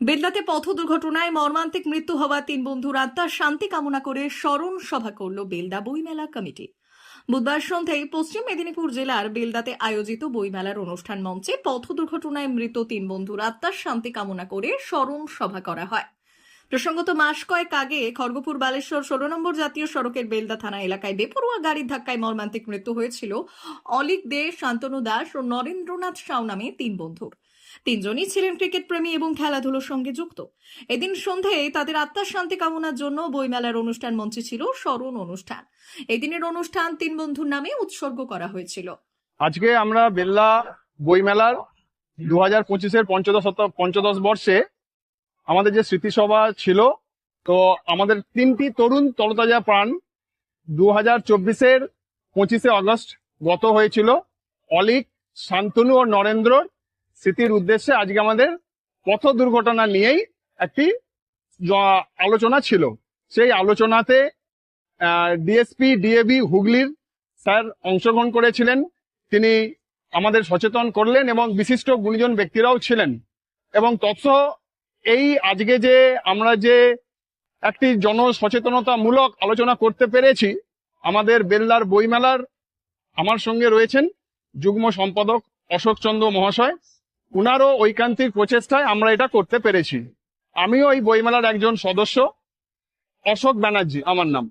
বেলদাতে পথ দুর্ঘটনায় মর্মান্তিক মৃত্যু হওয়া তিন বন্ধুর আত্মার শান্তি কামনা করে স্মরণ সভা করল বেলদা বইমেলা কমিটি। বুধবার সন্ধ্যায় পশ্চিম মেদিনীপুর জেলার বেলদাতে আয়োজিত বইমেলার অনুষ্ঠান মঞ্চে পথ দুর্ঘটনায় মৃত তিন বন্ধুর আত্মার শান্তি কামনা করে স্মরণ সভা করা হয়। প্রসঙ্গত, মাস কয়েক আগে খড়গপুর বালেশ্বর ষোলো নম্বর জাতীয় সড়কের বেলদা থানা এলাকায় বেপরোয়া গাড়ির ধাক্কায় মর্মান্তিক মৃত্যু হয়েছিল অলিক দে, শান্তনু দাস ও নরেন্দ্রনাথ সাউ নামে তিন বন্ধুর। তিনজনই ছিলেন ক্রিকেট প্রেমী এবং খেলাধুলোর সঙ্গে যুক্ত। এদিন সন্ধ্যায় তাদের আত্মার শান্তি কামনার জন্য বইমেলার অনুষ্ঠান মঞ্চে ছিল স্মরণ অনুষ্ঠান। এদিনের অনুষ্ঠান তিন বন্ধুর নামে উৎসর্গ করা হয়েছিল। আজকে আমরা বেল্লা বইমেলার দু হাজার পঁচিশের পঞ্চদশ পঞ্চদশ বর্ষে আমাদের যে স্মৃতিসভা ছিল, তো আমাদের তিনটি তরুণ তরতাজা প্রাণ দু হাজার চব্বিশের পঁচিশে আগস্ট গত হয়েছিল। অলিক, শান্তনু ও নরেন্দ্র স্মৃতির উদ্দেশ্যে আজকে আমাদের পথ দুর্ঘটনা নিয়েই একটি আলোচনা ছিল। সেই আলোচনাতে ডিএসপি, ডিএবি, হুগলির স্যার অংশগ্রহণ করেছিলেন। তিনি আমাদের সচেতন করলেন এবং বিশিষ্ট গুণীজন ব্যক্তিরাও ছিলেন। এবং তৎস এই আজকে যে আমরা যে একটি জনসচেতনতামূলক আলোচনা করতে পেরেছি, আমাদের বেল্লার বইমেলার, আমার সঙ্গে রয়েছেন যুগ্ম সম্পাদক অশোক চন্দ্র মহাশয়। উনারও ঐকান্তিক প্রচেষ্টায় আমরা এটা করতে পেরেছি। আমিও এই বইমেলার একজন সদস্য, অশোক ব্যানার্জি, আমার নাম।